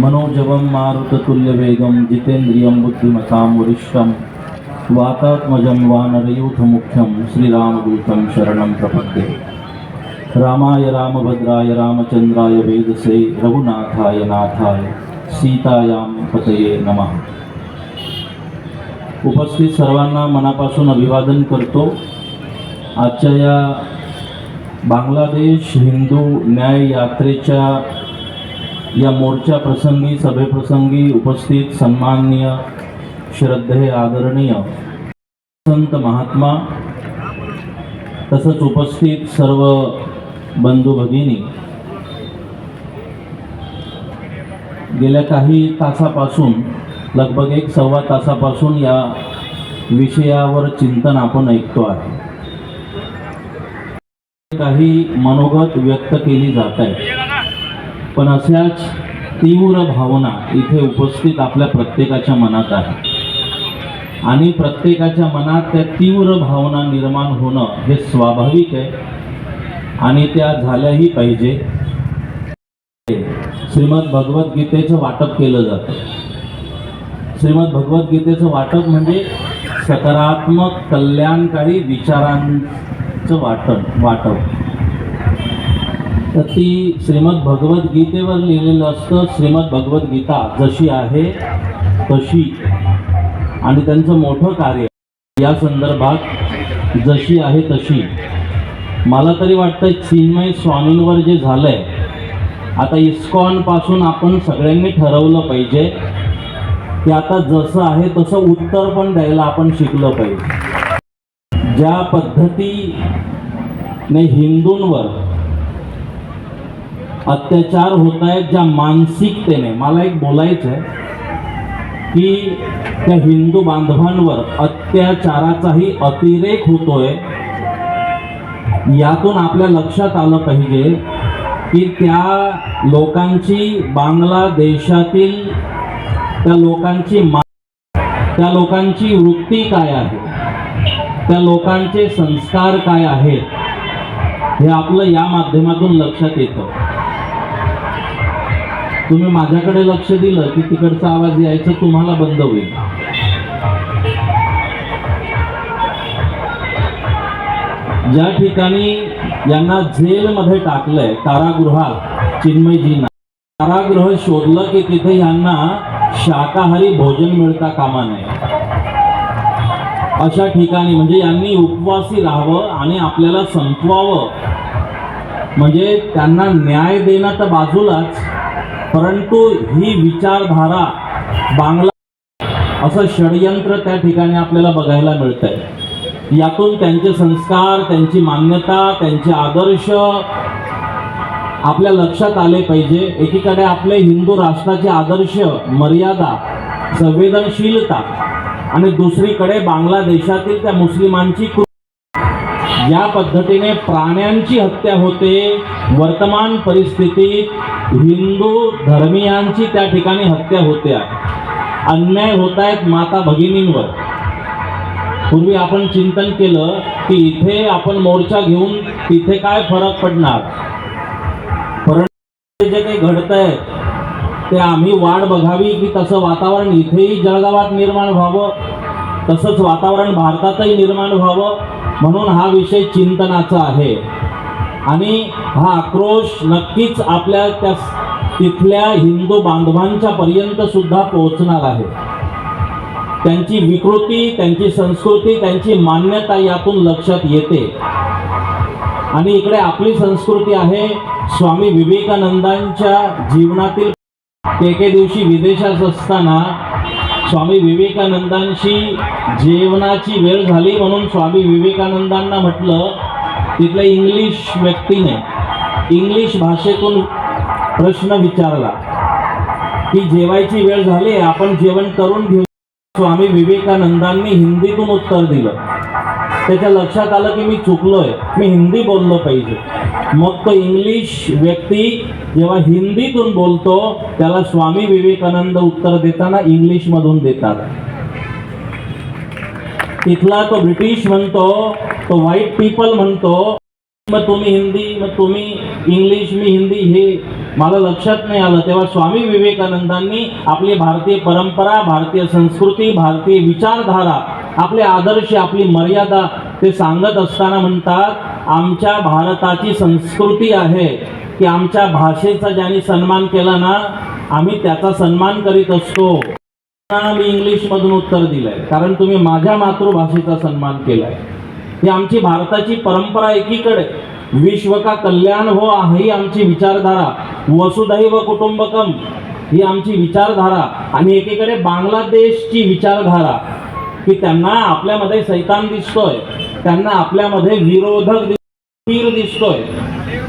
मनोजवं मारुततुल्यवेगं जितेन्द्रियं बुद्धिमतां वरिष्ठं वातात्मजं वानरयूथमुख्यं श्रीरामदूतं शरणं प्रपद्ये। रामाय रामभद्राय रामचन्द्राय वेदसे रघुनाथाय नाथाय सीतायां पतये नमः। उपस्थित सर्वांना मनापासून अभिवादन करतो। आजच्या या बांगलादेश हिंदू न्याय यात्रेच्या या मोर्चा प्रसंगी सभेप्रसंगी उपस्थित सन्माननीय श्रद्धेय आदरणीय संत महात्मा तसंच उपस्थित सर्व बंधू भगिनी. गेल्या काही तासापासून लगभग एक सव्वा तासापासून या विषयावर चिंतन आपण ऐकतो आहे. काही मनोगत व्यक्त केली जात आहे. पण अशाच तीव्र भावना इथे उपस्थित आपल्या प्रत्येकाच्या मनात आहे. आणि प्रत्येकाच्या मनात त्या तीव्र भावना निर्माण होणं हे स्वाभाविक आहे. आणि त्या झाल्याही पाहिजे. श्रीमद भगवद्गीतेचं वाटप केलं जातं. श्रीमद भगवद्गीतेचं वाटप म्हणजे सकारात्मक कल्याणकारी विचारांचं वाटप वाटप. तर ती श्रीमद भगवद्गीतेवर लिहिलेलं असतं श्रीमद भगवद्गीता जशी आहे तशी. आणि त्यांचं मोठं कार्य या संदर्भात जशी आहे तशी. मला तरी वाटतं चिन्मय स्वामींवर जे झालंय आता इस्कॉनपासून आपण सगळ्यांनी ठरवलं पाहिजे की आता जसं आहे तसं उत्तर पण द्यायला आपण शिकलं पाहिजे. ज्या पद्धतीने हिंदूंवर अत्याचार होत आहेत ज्या मानसिकतेने. मला एक बोलायचं आहे की त्या हिंदू बांधवांवर अत्याचाराचाही अतिरेक होतोय. यातून आपल्या लक्षात आलं पाहिजे की त्या लोकांची बांगलादेशातील त्या लोकांची मा त्या लोकांची वृत्ती काय आहे? त्या लोकांचे संस्कार काय आहेत? हे आपलं या माध्यमातून लक्षात येतं. तुम्ही माझ्याकडे लक्ष दिलं की तिकडचा आवाज यायचा तुम्हाला बंद होईल. ज्या ठिकाणी यांना जेलमध्ये टाकलंय कारागृहात चिन्मयजींना कारागृह शोधलं की तिथे यांना शाकाहारी भोजन मिळता कामा नये. अशा ठिकाणी म्हणजे यांनी उपवासी राहावं आणि आपल्याला संपवावं. म्हणजे त्यांना न्याय देणं तर बाजूलाच परंतु ही विचारधारा बांगला असं षडयंत्र त्या ठिकाणी आपल्याला बघायला मिळतंय. यातून त्यांचे संस्कार त्यांची मान्यता त्यांचे आदर्श आपल्या लक्षात आले पाहिजे. एकीकडे आपले हिंदू राष्ट्राचे आदर्श मर्यादा संवेदनशीलता आणि दुसरीकडे बांगलादेशातील त्या मुस्लिमांची या पद्धतीने प्राण्यांची हत्या होते. वर्तमान परिस्थितीत हिंदू धर्मीयांची त्या ठिकाणी हत्या होत्या अन्याय होत आहेत माता भगिनींवर. पूर्वी आपण चिंतन केलं की इथे आपण मोर्चा घेऊन तिथे काय फरक पडणार? परंतु जे काही घडत आहे ते आम्ही वाट बघावी की तसं वातावरण इथेही जळगावात निर्माण व्हावं तसंच वातावरण भारतातही निर्माण व्हावं म्हणून हा विषय चिंतनाचा आहे. आणि हा आक्रोश नक्कीच आपल्या त्या तिथल्या हिंदू बांधवांच्या पर्यंत सुद्धा पोहोचणार आहे. त्यांची विकृती त्यांची संस्कृती त्यांची मान्यता यातून लक्षात येते. आणि इकडे आपली संस्कृती आहे स्वामी विवेकानंदांच्या जीवनातील. एके दिवशी विदेशात असताना स्वामी विवेकानंदांशी जेवणाची वेळ झाली म्हणून स्वामी विवेकानंदांना म्हटलं तिथल्या इंग्लिश व्यक्तीने इंग्लिश भाषेतून प्रश्न विचारला. की जेवायची वेळ झाली आपण जेवण करून घेऊ. स्वामी विवेकानंदांनी हिंदीतून उत्तर दिलं. त्याच्या लक्षात आलं की मी चुकलोय. मी हिंदी बोललो पाहिजे. मग तो इंग्लिश व्यक्ती जेव्हा हिंदीतून बोलतो त्याला स्वामी विवेकानंद उत्तर देताना इंग्लिशमधून देतात. तिथला तो ब्रिटिश म्हणतो तो व्हाईट पीपल म्हणतो मग तुम्ही हिंदी मग तुम्ही इंग्लिश मी हिंदी हे मला लक्षात नाही आलं. तेव्हा स्वामी विवेकानंदांनी आपली भारतीय परंपरा भारतीय संस्कृती भारतीय विचारधारा आपले आदर्श आपली मर्यादा ते सांगत असताना म्हणतात आमच्या भारताची संस्कृती आहे की आमच्या भाषेचा ज्यांनी सन्मान केला ना आम्ही त्याचा सन्मान करीत असतो. मी इंग्लिशमधून उत्तर दिलंय कारण तुम्ही माझ्या मातृभाषेचा सन्मान केलाय. ही आमची भारताची परंपरा एकीकडे. विश्व का कल्याण हो ही आमची विचारधारा. वसुधैव कुटुंबकम ही आमची विचारधारा आणि एकीकडे बांगलादेशची विचारधारा. की त्यांना आपल्यामध्ये सैतान दिसतोय त्यांना आपल्यामध्ये विरोधक वीर दिसतोय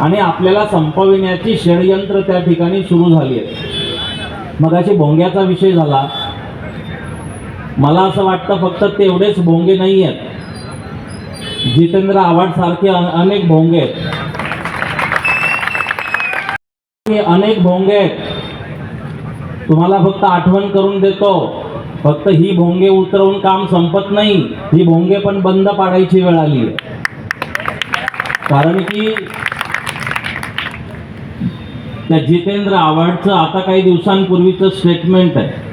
आणि आपल्याला संपविण्याची षडयंत्र त्या ठिकाणी सुरू झाली मग अशी भोंग्याचा विषय झाला. मला असं वाटतं फक्त तेवढेच भोंगे नाही आहेत जितेंद्र आव्हाड सारखे अनेक भोंगे आहेत. अनेक भोंगे आहेत. तुम्हाला फक्त आठवण करून देतो फक्त ही भोंगे उतरवून काम संपत नाही ही भोंगे पण बंद पाडायची वेळ आली कारण की त्या जितेंद्र आव्हाडचं आता काही दिवसांपूर्वीचं स्टेटमेंट आहे.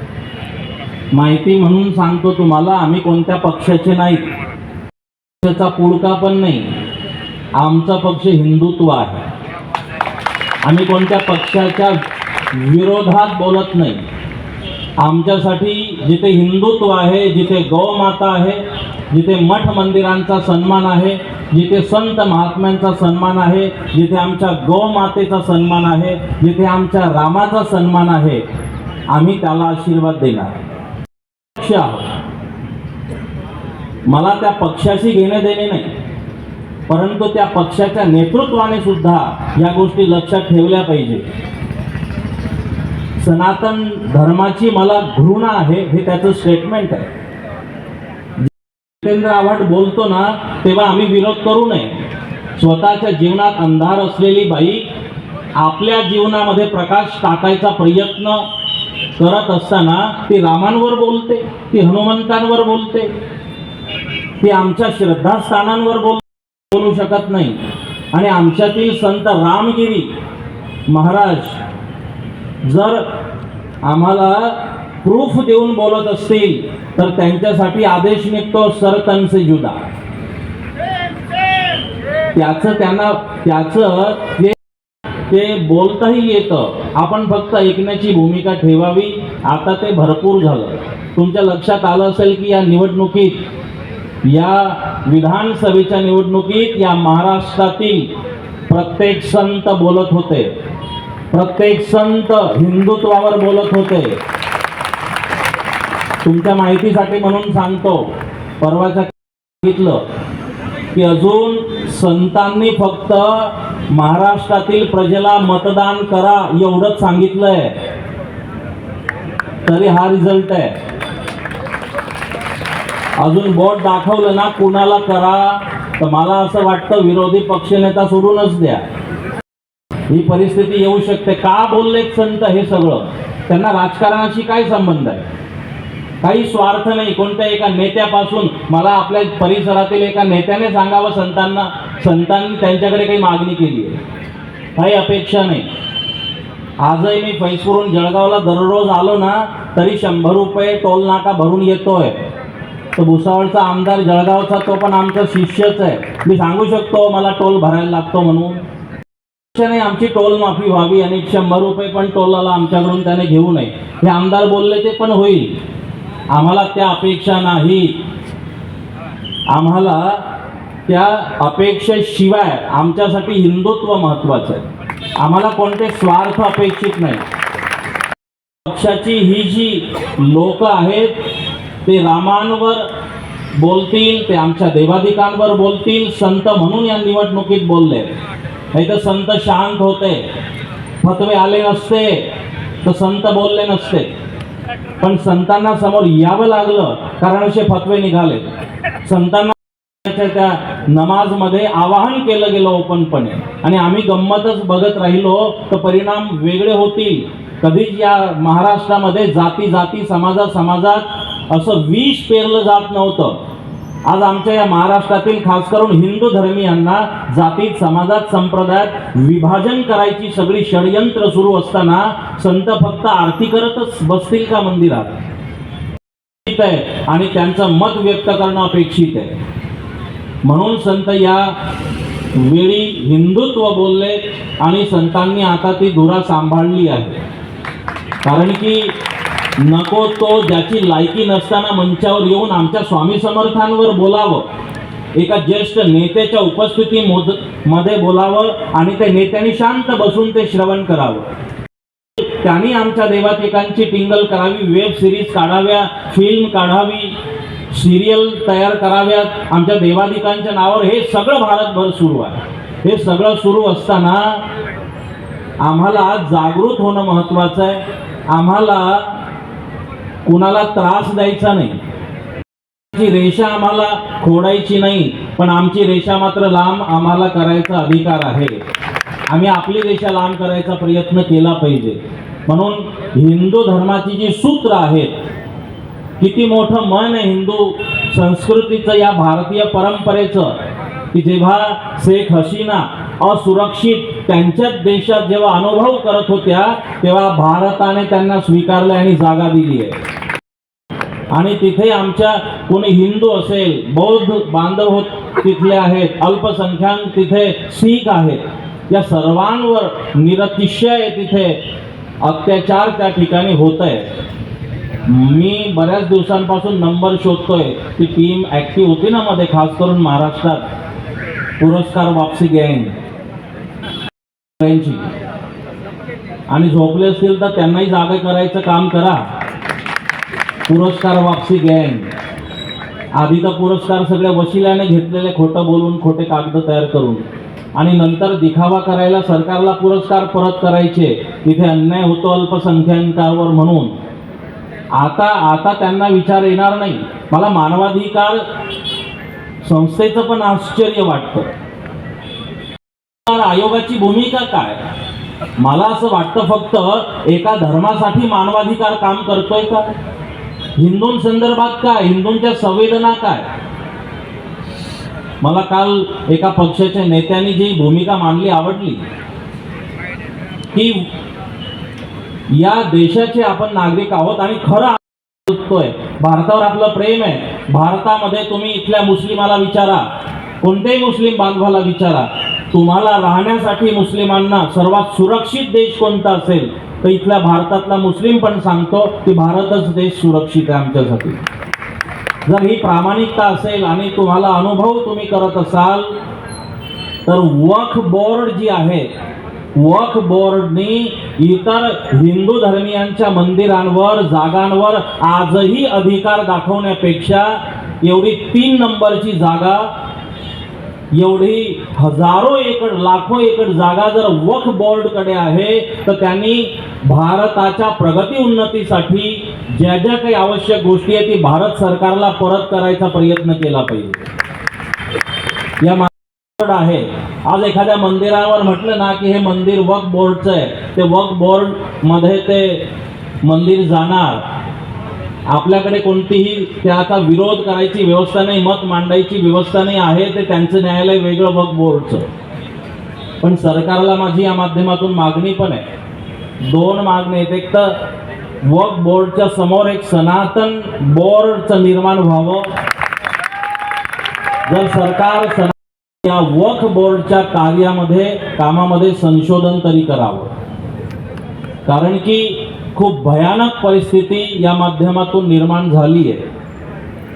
माहिती म्हणून सांगतो तुम्हाला आम्ही कोणत्या पक्षाचे नाहीत. पक्षाचा पुडका पण नाही. आमचा पक्ष हिंदुत्व आहे. आम्ही कोणत्या पक्षाच्या विरोधात बोलत नाही. आमच्यासाठी जिथे हिंदुत्व आहे जिथे गौमाता आहे जिथे मठ मंदिरांचा सन्मान आहे जिथे संत महात्म्यांचा सन्मान आहे जिथे आमच्या गौमातेचा सन्मान आहे जिथे आमच्या रामाचा सन्मान आहे आम्ही त्याला आशीर्वाद देणार. पक्ष आहोत. मला त्या पक्षाशी घेणे देणे नाही. परंतु त्या पक्षाच्या नेतृत्वाने सुद्धा या गोष्टी लक्षात ठेवल्या पाहिजे. सनातन धर्माची मला घृणा आहे हे त्याचं स्टेटमेंट आहे. जितेंद्र आव्हाड बोलतो ना तेव्हा आम्ही विरोध करू नये. स्वतःच्या जीवनात अंधार असलेली बाई आपल्या जीवनामध्ये प्रकाश टाकायचा प्रयत्न करत असताना ती रामांवर बोलते ती हनुमंतांवर बोलते. ती आमच्या श्रद्धास्थानांवर बोल बोलू शकत नाही. आणि आमच्यातील संत रामगिरी महाराज जर आम्हाला प्रूफ देऊन बोलत असतील तर त्यांच्यासाठी आदेश निघतो सर से जुदा. त्याचं त्यांना त्याचं ते ते बोलताही येतं. आपण फक्त ऐकण्याची भूमिका ठेवावी. आता ते भरपूर झालं. तुमच्या लक्षात आलं असेल की या निवडणुकीत या विधानसभेच्या निवडणुकीत या महाराष्ट्रातील प्रत्येक संत बोलत होते. प्रत्येक संत हिंदुत्वावर बोलत होते. तुमच्या माहितीसाठी म्हणून सांगतो परवाच्या सांगितलं की अजून संतांनी फक्त महाराष्ट्रातील प्रजेला मतदान करा एवढंच सांगितलंय. तरी हा रिझल्ट आहे. अजून बोट दाखवलं ना कुणाला करा? तर मला असं वाटतं विरोधी पक्षनेता सोडूनच द्या. ही परिस्थिती येऊ शकते. का बोललेत संत हे सगळं? त्यांना राजकारणाशी काय संबंध आहे? काही स्वार्थ नाही. कोणत्या एका नेत्यापासून मला आपल्या परिसरातील एका नेत्याने सांगावं संतांना? संतांनी त्यांच्याकडे काही मागणी केली आहे. काही अपेक्षा नाही. आजही मी फैसवरून जळगावला दररोज आलो ना तरी शंभर रुपये टोल नाका भरून येतोय. तो भुसावळचा आमदार जळगावचा तो पण आमचा शिष्यच आहे. मी सांगू शकतो मला टोल भरायला लागतो म्हणून. नाही आमची टोल माफी व्हावी आणि शंभर रुपये पण टोलाला आमच्याकडून त्याने घेऊ नये. हे आमदार बोलले ते पण होईल. आम्हाला त्या अपेक्षा नाही. आम्हाला त्या अपेक्षेशिवाय आमच्यासाठी हिंदुत्व महत्वाचं आहे. आम्हाला कोणते स्वार्थ अपेक्षित नाही. पक्षाची ही जी लोक आहेत ते रामांवर बोलतील ते आमच्या देवाधिकांवर बोलतील. संत म्हणून या निवडणुकीत बोलले. नाही तर संत शांत होते. फतवे आले नसते तर संत बोलले नसते. पण संतांना समोर यावं लागलं कारण असे फतवे निघाले. संतांना त्या- नमाजमध्ये आवाहन केलं गेलं ओपनपणे. आणि आम्ही गंमतच बघत राहिलो तर परिणाम वेगळे होतील. कधीच या महाराष्ट्रामध्ये जाती जाती समाजा समाजात असं विष पेरलं जात नव्हतं. आज आमच्या या महाराष्ट्रातील खास करून हिंदू धर्मीयांना जातीत समाजात संप्रदायात विभाजन करायची सगळी षडयंत्र सुरू असताना संत फक्त आरती करतच बसतील का मंदिरात? आहे आणि त्यांचं मत व्यक्त करणं अपेक्षित आहे. म्हणून संत या वेळी हिंदुत्व बोलले आणि संतांनी आता ती धुरा सांभाळली आहे. कारण की नको तो ज्याची लायकी नसताना मंचावर येऊन आमच्या स्वामी समर्थांवर बोलावं. एका ज्येष्ठ नेत्याच्या उपस्थिती मध्ये बोलावं आणि त्या नेत्याने शांत बसून ते श्रवण करावं. त्यांनी आमच्या देवातिकांची टिंगल करावी वेब सिरीज काढाव्या फिल्म काढावी सिरियल तयार कराव्यात आमच्या देवादिकांच्या नावावर हे सगळं भारतभर सुरू आहे. हे सगळं सुरू असताना आम्हाला जागृत होणं महत्वाचं आहे. आम्हाला कुणाला त्रास द्यायचा नाही. रेषा आम्हाला खोडायची नाही पण आमची रेषा मात्र लांब आम्हाला करायचा अधिकार आहे. आम्ही आपली रेषा लांब करायचा प्रयत्न केला पाहिजे. म्हणून हिंदू धर्माची जी सूत्र आहेत किती मोठं मन आहे हिंदू संस्कृतीचं या भारतीय परंपरेचं की जेव्हा शेख हसीना असुरक्षित त्यांच्याच देशात जेव्हा अनुभव करत होत्या तेव्हा भारताने त्यांना स्वीकारले आणि जागा दिली आहे. आणि तिथे आमच्या कोणी हिंदू असेल बौद्ध बांधव होत तिथले आहेत अल्पसंख्याक तिथे शीख आहेत या सर्वांवर निरतिशय तिथे अत्याचार त्या ठिकाणी होत आहे मी बऱ्याच दिवसांपासून नंबर शोधतोय ती टीम ॲक्टिव्ह होती ना मध्ये खास करून महाराष्ट्रात. पुरस्कार वापसी गँग. आणि झोपले असतील तर त्यांनाही जागे करायचं काम करा. पुरस्कार वापसी गँग. आधी तर पुरस्कार सगळ्या वशिल्याने घेतलेले खोटं बोलून खोटे कागद तयार करून. आणि नंतर दिखावा करायला सरकारला पुरस्कार परत करायचे. तिथे अन्याय होतो अल्पसंख्याकांवर म्हणून. आता आता त्यांना विचार येणार नाही. मला मानवाधिकार संस्थेचं पण आश्चर्य वाटतं. आयोगाची भूमिका काय? मला असं वाटतं फक्त एका धर्मासाठी मानवाधिकार काम करतोय का? हिंदूंसंदर्भात काय? हिंदूंच्या संवेदना काय? मला काल एका पक्षाच्या नेत्यांनी जी भूमिका मांडली आवडली की या देशाचे आपण नागरिक आहोत आणि खरं भारतावर आपलं प्रेम आहे. भारतामध्ये तुम्ही इथल्या मुस्लिमाला विचारा. कोणत्याही मुस्लिम बांधवाला विचारा. तुम्हाला राहण्यासाठी मुस्लिमांना सर्वात सुरक्षित देश कोणता असेल? तर इथल्या भारतातला मुस्लिम पण सांगतो की भारतच देश सुरक्षित आहे आमच्यासाठी. जर ही प्रामाणिकता असेल आणि तुम्हाला अनुभव तुम्ही करत असाल तर वख बोर्ड जी आहे वख बोर्डनी इतर हिंदू धर्मियांच्या मंदिरांवर जागांवर आजही अधिकार दाखवण्यापेक्षा एवढी तीन नंबरची जागा एवढी हजारो एकड लाखो एकड जागा जर वक्फ बोर्डकडे आहे तर त्यांनी भारताच्या प्रगती उन्नतीसाठी ज्या ज्या काही आवश्यक गोष्टी आहेत ती भारत सरकारला परत करायचा प्रयत्न केला पाहिजे. या बोर्ड आहे. आज एखाद्या मंदिरावर म्हटलं ना की हे मंदिर वक्फ बोर्डचं आहे. ते वक्फ बोर्डमध्ये ते मंदिर जाणार. आपल्याकडे कोणतीही त्याचा विरोध करायची व्यवस्था नाही मत मांडायची व्यवस्था नाही आहे ते त्यांचं न्यायालय वेगळं बघ बोर्डचं. पण सरकारला माझी या माध्यमातून मागणी पण आहे. दोन मागणी आहेत. एक तर वक बोर्डच्या समोर एक सनातन बोर्डचं निर्माण व्हावं. जर सरकार सना या वक बोर्डच्या कार्यामध्ये कामामध्ये संशोधन तरी करावं. कारण की खूप भयानक परिस्थिती या माध्यमातून निर्माण झाली आहे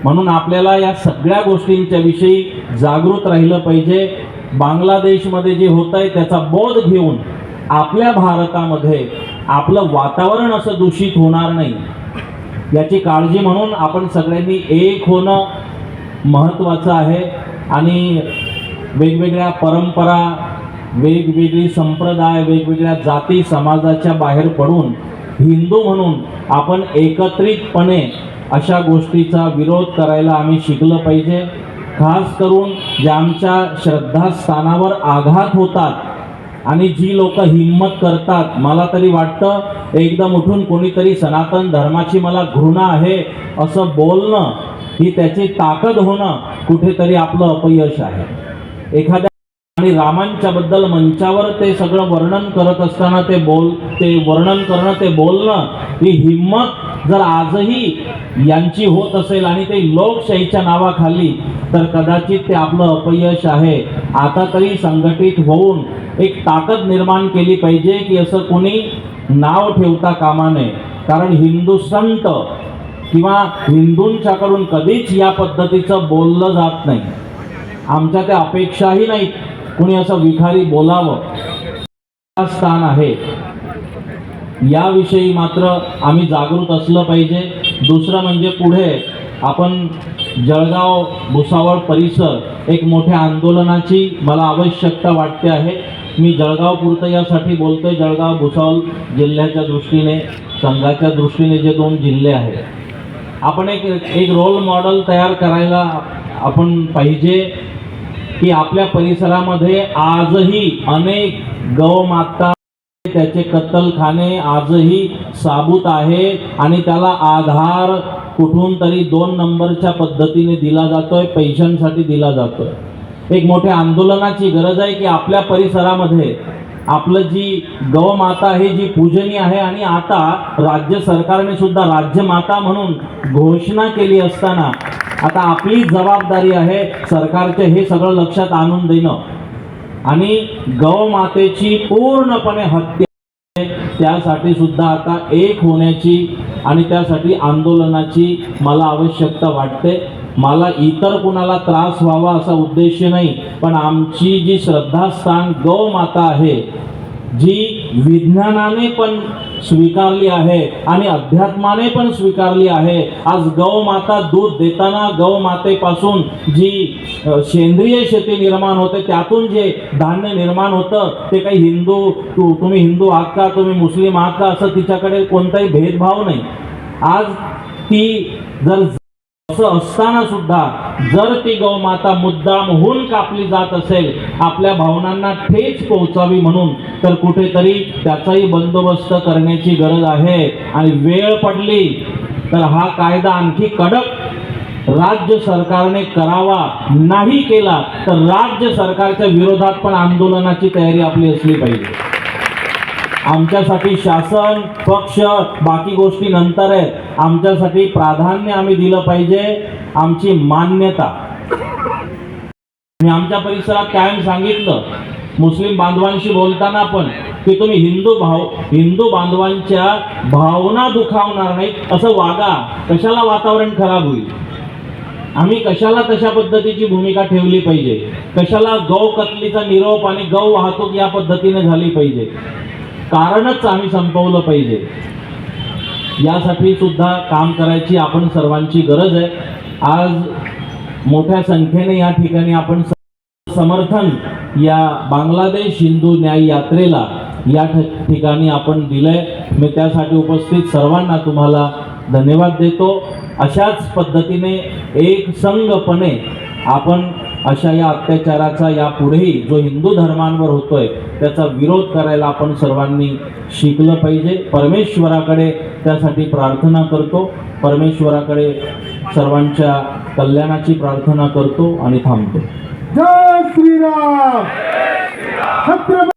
म्हणून आपल्याला या सगळ्या गोष्टींच्या विषयी जागृत राहिलं पाहिजे. बांगलादेशमध्ये जे होत आहे त्याचा बोध घेऊन आपल्या भारतामध्ये आपलं वातावरण असं दूषित होणार नाही याची काळजी म्हणून आपण सगळ्यांनी एक होणं महत्त्वाचं आहे. आणि वेगवेगळ्या परंपरा वेगवेगळी संप्रदाय वेगवेगळ्या जाती समाजाच्या बाहेर पडून हिंदू म्हणून आपण एकत्रितपणे अशा गोष्टीचा विरोध करायला आम्ही शिकलं पाहिजे. खास करून ज्या आमच्या श्रद्धास्थानावर आघात होतात आणि जी लोक हिंमत करतात मला तरी वाटतं एकदम उठून कोणीतरी सनातन धर्माची मला घृणा आहे असं बोलणं ही त्याची ताकद होणं कुठेतरी आपलं अपयश आहे. एखाद्या आणि रामांच्या बद्दल मंचावर ते सगळं वर्णन करत असताना ते बोल ते वर्णन करणं ते बोलणं ही हिंमत जर आजही यांची होत असेल आणि ते लोकशाहीच्या नावाखाली तर कदाचित ते आपलं अपयश आहे. आता तरी संघटित होऊन एक ताकद निर्माण केली पाहिजे की असं कोणी नाव ठेवता कामा नये. कारण हिंदू संत किंवा हिंदूंच्याकडून कधीच या पद्धतीचं बोललं जात नाही. आमच्या त्या अपेक्षाही नाहीत. कुणी असं विखारी बोलावं? स्थान आहे. याविषयी मात्र आम्ही जागृत असलं पाहिजे. दुसरं म्हणजे पुढे आपण जळगाव भुसावळ परिसर एक मोठ्या आंदोलनाची मला आवश्यकता वाटते आहे. मी जळगाव पुरतं यासाठी बोलतोय. जळगाव भुसावळ जिल्ह्याच्या दृष्टीने संघाच्या दृष्टीने जे दोन जिल्हे आहेत. आपण एक एक रोल मॉडेल तयार करायला आपण पाहिजे. की आपल्या परिसरामध्ये आजही अनेक गौमाता त्याचे कत्तलखाने आजही साबूत आहे आणि त्याला आधार कुठून तरी दोन नंबरच्या पद्धतीने दिला जातोय पैशांसाठी दिला जातोय. एक मोठ्या आंदोलनाची गरज आहे की आपल्या परिसरामध्ये आपलं जी गौमाता आहे जी पूजनीय आहे आणि आता राज्य सरकारने सुद्धा राज्यमाता म्हणून घोषणा केली असताना आता आपली जबाबदारी आहे सरकारचे हे सगळं लक्षात आणून देणं. आणि गौमातेची पूर्णपणे हत्या त्यासाठी सुद्धा आता एक होण्याची आणि त्यासाठी आंदोलनाची मला आवश्यकता वाटते. मला इतर कुणाला त्रास व्हावा असा उद्देश नाही पण आमची जी श्रद्धास्थान गौमाता आहे जी विज्ञानाने पण स्वीकारली आहे आणि अध्यात्माने पण स्वीकारली आहे आज गौमाता दूध देताना गौमातेपासून जी सेंद्रिय शेती निर्माण होते त्यातून जे धान्य निर्माण होतं ते काही हिंदू तु- तुम्ही हिंदू आहात का तुम्ही मुस्लिम आहात का असं तिच्याकडे कोणताही भेदभाव नाही. आज ती जर असं असताना सुद्धा जर ती गौमाता मुद्दामहून कापली जात असेल आपल्या भावनांना ठेच पोहोचावी म्हणून तर कुठेतरी त्याचाही बंदोबस्त करण्याची गरज आहे आणि वेळ पडली तर हा कायदा आणखी कडक राज्य सरकारने करावा नाही केला तर राज्य सरकारच्या विरोधात पण आंदोलनाची तयारी आपली असली पाहिजे. आमच्यासाठी शासन पक्ष बाकी गोष्टी नंतर आहेत. आमच्यासाठी प्राधान्य आम्ही दिलं पाहिजे. आमची मान्यता. मी आमच्या परिसरात कायम सांगितलं. मुस्लिम बांधवांशी बोलताना पण की तुम्ही हिंदू भाव हिंदू बांधवांच्या भावना दुखावणार नाही असं वागा. कशाला वातावरण खराब होईल? आम्ही कशाला तशा पद्धतीची भूमिका ठेवली पाहिजे? कशाला गौ कतलीचा निरोप आणि गौ वाहतूक या पद्धतीने झाली पाहिजे? कारणच आम्ही संपवलं पाहिजे. यासाठी सुद्धा काम करायची आपण सर्वांची गरज आहे. आज मोठ्या संख्येने या ठिकाणी आपण समर्थन या बांगलादेश हिंदू न्याय यात्रेला या ठ- ठिकाणी आपण दिलंय. मी त्यासाठी उपस्थित सर्वांना तुम्हाला धन्यवाद देतो. अशाच पद्धतीने एक संघपणे आपण अशा या अत्याचाराचा यापुढेही जो हिंदू धर्मांवर होतोय त्याचा विरोध करायला आपण सर्वांनी शिकलं पाहिजे. परमेश्वराकडे त्यासाठी प्रार्थना करतो. परमेश्वराकडे सर्वांच्या कल्याणाची प्रार्थना करतो आणि थांबतो. जय श्रीराम!